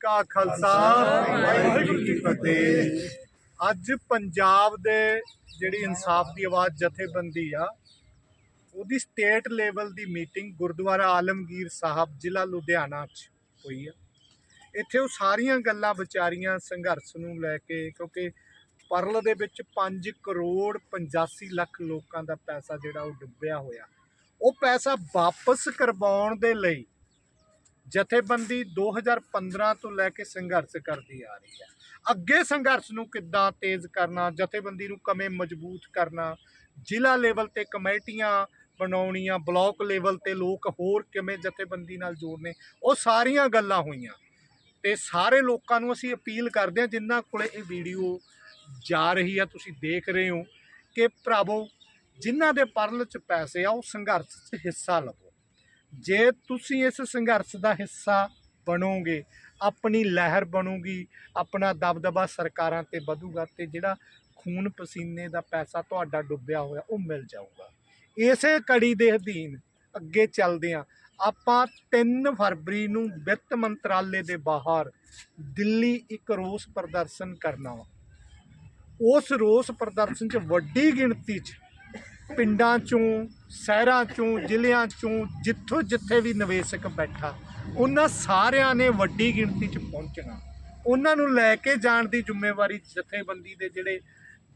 ਕਾ ਖਾਲਸਾ, ਵਾਹਿਗੁਰੂ ਜੀ ਫਤਿਹ। ਅੱਜ ਪੰਜਾਬ ਦੇ ਜਿਹੜੀ ਇਨਸਾਫ ਦੀ ਆਵਾਜ਼ ਜਥੇਬੰਦੀ ਆ, ਉਹਦੀ ਸਟੇਟ ਲੈਵਲ ਦੀ ਮੀਟਿੰਗ ਗੁਰਦੁਆਰਾ ਆਲਮਗੀਰ ਸਾਹਿਬ, ਜ਼ਿਲ੍ਹਾ ਲੁਧਿਆਣਾ 'ਚ ਹੋਈ ਆ। ਇੱਥੇ ਉਹ ਸਾਰੀਆਂ ਗੱਲਾਂ ਵਿਚਾਰੀਆਂ ਸੰਘਰਸ਼ ਨੂੰ ਲੈ ਕੇ, ਕਿਉਂਕਿ ਪਰਲ ਦੇ ਵਿੱਚ 5 ਕਰੋੜ 85 ਲੱਖ ਲੋਕਾਂ ਦਾ ਪੈਸਾ ਜਿਹੜਾ ਉਹ ਡੁੱਬਿਆ ਹੋਇਆ। ਉਹ ਪੈਸਾ ਵਾਪਸ ਕਰਵਾਉਣ ਦੇ ਲਈ ਜਥੇਬੰਦੀ 2015 ਤੋਂ ਲੈ ਕੇ ਸੰਘਰਸ਼ ਕਰਦੀ ਆ ਰਹੀ ਹੈ। ਅੱਗੇ ਸੰਘਰਸ਼ ਨੂੰ ਕਿੱਦਾਂ ਤੇਜ਼ ਕਰਨਾ, ਜਥੇਬੰਦੀ ਨੂੰ ਕਵੇਂ ਮਜ਼ਬੂਤ ਕਰਨਾ, ਜ਼ਿਲ੍ਹਾ ਲੈਵਲ ਤੇ ਕਮੇਟੀਆਂ ਬਣਾਉਣੀਆਂ, ਬਲਾਕ ਲੈਵਲ ਤੇ ਲੋਕ ਹੋਰ ਕਿਵੇਂ ਜਥੇਬੰਦੀ ਨਾਲ ਜੋੜਨੇ, ਉਹ ਸਾਰੀਆਂ ਗੱਲਾਂ ਹੋਈਆਂ। ਤੇ ਸਾਰੇ ਲੋਕਾਂ ਨੂੰ ਅਸੀਂ ਅਪੀਲ ਕਰਦੇ ਹਾਂ, ਜਿਨ੍ਹਾਂ ਕੋਲੇ ਇਹ ਵੀਡੀਓ ਜਾ ਰਹੀ ਆ ਤੁਸੀਂ ਦੇਖ ਰਹੇ ਹੋ ਕਿ ਭਰਾਵੋ, ਜਿਨ੍ਹਾਂ ਦੇ ਪਰਲ ਚ ਪੈਸੇ ਆ, ਉਹ ਸੰਘਰਸ਼ 'ਚ ਹਿੱਸਾ ਲਵੋ। ਜੇ ਤੁਸੀਂ ਇਸ ਸੰਘਰਸ਼ ਦਾ ਹਿੱਸਾ ਬਣੋਗੇ, ਆਪਣੀ ਲਹਿਰ ਬਣੂਗੀ, ਆਪਣਾ ਦਬਦਬਾ ਸਰਕਾਰਾਂ ਤੇ ਵਧੂਗਾ ਤੇ ਜਿਹੜਾ ਖੂਨ ਪਸੀਨੇ ਦਾ ਪੈਸਾ ਤੁਹਾਡਾ ਡੁੱਬਿਆ ਹੋਇਆ ਉਹ ਮਿਲ ਜਾਊਗਾ। ਇਸੇ ਕੜੀ ਦੇ ਅਧੀਨ ਅੱਗੇ ਚੱਲਦੇ ਆ ਆਪਾਂ 3 ਫਰਵਰੀ ਨੂੰ ਵਿੱਤ ਮੰਤਰਾਲੇ ਦੇ ਬਾਹਰ ਦਿੱਲੀ ਇੱਕ ਰੋਸ ਪ੍ਰਦਰਸ਼ਨ ਕਰਨਾ ਵਾ। ਉਸ ਰੋਸ ਪ੍ਰਦਰਸ਼ਨ 'ਚ ਵੱਡੀ ਗਿਣਤੀ 'ਚ ਪਿੰਡਾਂ ਚੋਂ ਸ਼ਹਿਰਾਂ ਚੋਂ, ਜ਼ਿਲ੍ਹਿਆਂ ਚੋਂ, ਜਿੱਥੋਂ ਜਿੱਥੇ ਵੀ ਨਿਵੇਸ਼ਕ ਬੈਠਾ, ਉਹਨਾਂ ਸਾਰਿਆਂ ਨੇ ਵੱਡੀ ਗਿਣਤੀ 'ਚ ਪਹੁੰਚਣਾ। ਉਹਨਾਂ ਨੂੰ ਲੈ ਕੇ ਜਾਣ ਦੀ ਜ਼ਿੰਮੇਵਾਰੀ ਜਥੇਬੰਦੀ ਦੇ ਜਿਹੜੇ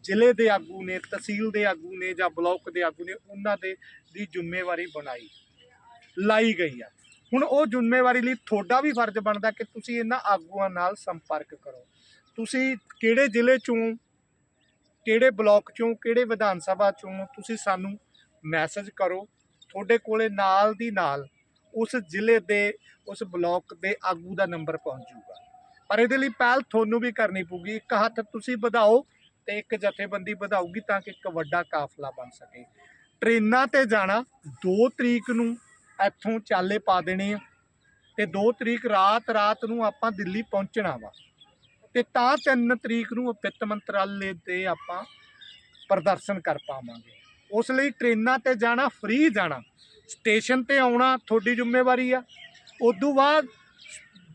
ਜ਼ਿਲ੍ਹੇ ਦੇ ਆਗੂ ਨੇ, ਤਹਿਸੀਲ ਦੇ ਆਗੂ ਨੇ ਜਾਂ ਬਲਾਕ ਦੇ ਆਗੂ ਨੇ, ਉਹਨਾਂ ਦੇ ਦੀ ਜ਼ਿੰਮੇਵਾਰੀ ਬਣਾਈ, ਲਾਈ ਗਈ ਆ। ਹੁਣ ਉਹ ਜ਼ਿੰਮੇਵਾਰੀ ਲਈ ਤੁਹਾਡਾ ਵੀ ਫਰਜ਼ ਬਣਦਾ ਕਿ ਤੁਸੀਂ ਇਹਨਾਂ ਆਗੂਆਂ ਨਾਲ ਸੰਪਰਕ ਕਰੋ। ਤੁਸੀਂ ਕਿਹੜੇ ਜ਼ਿਲ੍ਹੇ ਚੋਂ, ਕਿਹੜੇ ਬਲਾਕ ਚੋਂ, ਕਿਹੜੇ ਵਿਧਾਨ ਸਭਾ ਚੋਂ ਤੁਸੀਂ ਸਾਨੂੰ ਮੈਸੇਜ ਕਰੋ, ਤੁਹਾਡੇ ਕੋਲੇ ਨਾਲ ਦੀ ਨਾਲ ਉਸ ਜ਼ਿਲ੍ਹੇ ਦੇ, ਉਸ ਬਲਾਕ ਦੇ ਆਗੂ ਦਾ ਨੰਬਰ ਪਹੁੰਚ ਜਾਊਗਾ। ਪਰ ਇਹਦੇ ਲਈ ਪਹਿਲ ਤੁਹਾਨੂੰ ਵੀ ਕਰਨੀ ਪਊਗੀ, ਇੱਕ ਹੱਥ ਤੁਸੀਂ ਵਧਾਓ ਤੇ ਇੱਕ ਜਥੇਬੰਦੀ ਵਧਾਊਗੀ ਤਾਂ ਕਿ ਇੱਕ ਵੱਡਾ ਕਾਫਲਾ ਬਣ ਸਕੇ। ਟ੍ਰੇਨਾਂ ਤੇ ਜਾਣਾ 2 ਤਰੀਕ ਨੂੰ ਇੱਥੋਂ ਚਾਲੇ ਪਾ ਦੇਣੇ ਆ ਤੇ 2 ਤਰੀਕ ਰਾਤ ਰਾਤ ਨੂੰ ਆਪਾਂ ਦਿੱਲੀ ਪਹੁੰਚਣਾ ਵਾ। ਤੇ ਤਾਂ 3 ਤਰੀਕ ਨੂੰ ਵਿੱਤ ਮੰਤਰਾਲੇ ਤੇ ਆਪਾਂ ਪ੍ਰਦਰਸ਼ਨ ਕਰ ਪਾਵਾਂਗੇ। ਉਸ ਲਈ ਟ੍ਰੇਨਾਂ ਤੇ ਜਾਣਾ ਫ੍ਰੀ ਜਾਣਾ। ਸਟੇਸ਼ਨ ਤੇ ਆਉਣਾ ਤੁਹਾਡੀ ਜ਼ਿੰਮੇਵਾਰੀ ਆ। ਉਦੋਂ ਬਾਅਦ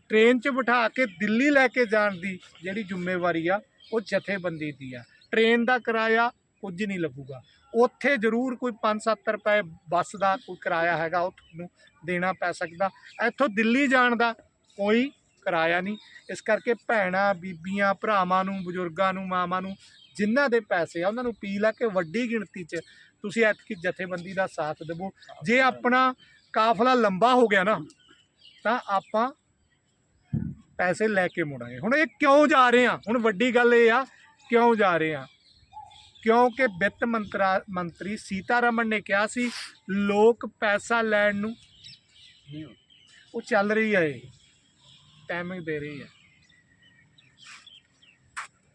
ਟ੍ਰੇਨ 'ਚ ਬਿਠਾ ਕੇ ਦਿੱਲੀ ਲੈ ਕੇ ਜਾਣ ਦੀ ਜਿਹੜੀ ਜ਼ਿੰਮੇਵਾਰੀ ਆ, ਉਹ ਜਥੇਬੰਦੀ ਦੀ ਆ। ਟ੍ਰੇਨ ਦਾ ਕਿਰਾਇਆ ਕੁਝ ਨਹੀਂ ਲੱਗੂਗਾ। ਉੱਥੇ ਜ਼ਰੂਰ ਕੋਈ 5-7 ਰੁਪਏ ਬੱਸ ਦਾ ਕੋਈ ਕਿਰਾਇਆ ਹੈਗਾ, ਉਹ ਤੁਹਾਨੂੰ ਦੇਣਾ ਪੈ ਸਕਦਾ। ਇੱਥੋਂ ਦਿੱਲੀ ਜਾਣ ਦਾ ਕੋਈ ਕਿਰਾਇਆ ਨਹੀਂ। ਇਸ ਕਰਕੇ ਭੈਣਾਂ, ਬੀਬੀਆਂ, ਭਰਾਵਾਂ ਨੂੰ, ਬਜ਼ੁਰਗਾਂ ਨੂੰ, ਮਾਵਾਂ ਨੂੰ ਜਿਨ੍ਹਾਂ ਦੇ ਪੈਸੇ ਆ, ਉਹਨਾਂ ਨੂੰ ਅਪੀਲ ਆ ਕਿ ਵੱਡੀ ਗਿਣਤੀ 'ਚ ਤੁਸੀਂ ਐਤਕੀ ਜਥੇਬੰਦੀ ਦਾ ਸਾਥ ਦੇਵੋ। ਜੇ ਆਪਣਾ ਕਾਫਲਾ ਲੰਬਾ ਹੋ ਗਿਆ ਨਾ ਤਾਂ ਆਪਾਂ ਪੈਸੇ ਲੈ ਕੇ ਮੁੜਾਂਗੇ। ਹੁਣ ਇਹ ਕਿਉਂ ਜਾ ਰਹੇ ਆ? ਹੁਣ ਵੱਡੀ ਗੱਲ ਇਹ ਆ ਕਿਉਂ ਜਾ ਰਹੇ ਆ? ਕਿਉਂਕਿ ਵਿੱਤ ਮੰਤਰਾ ਮੰਤਰੀ ਸੀਤਾਰਮਨ ਨੇ ਕਿਹਾ ਸੀ ਲੋਕ ਪੈਸਾ ਲੈਣ ਨੂੰ। ਉਹ ਚੱਲ ਰਹੀ ਹੈ ਇਹ। ਟਾਈਮਿੰਗ ਦੇ ਰਹੀ ਹੈ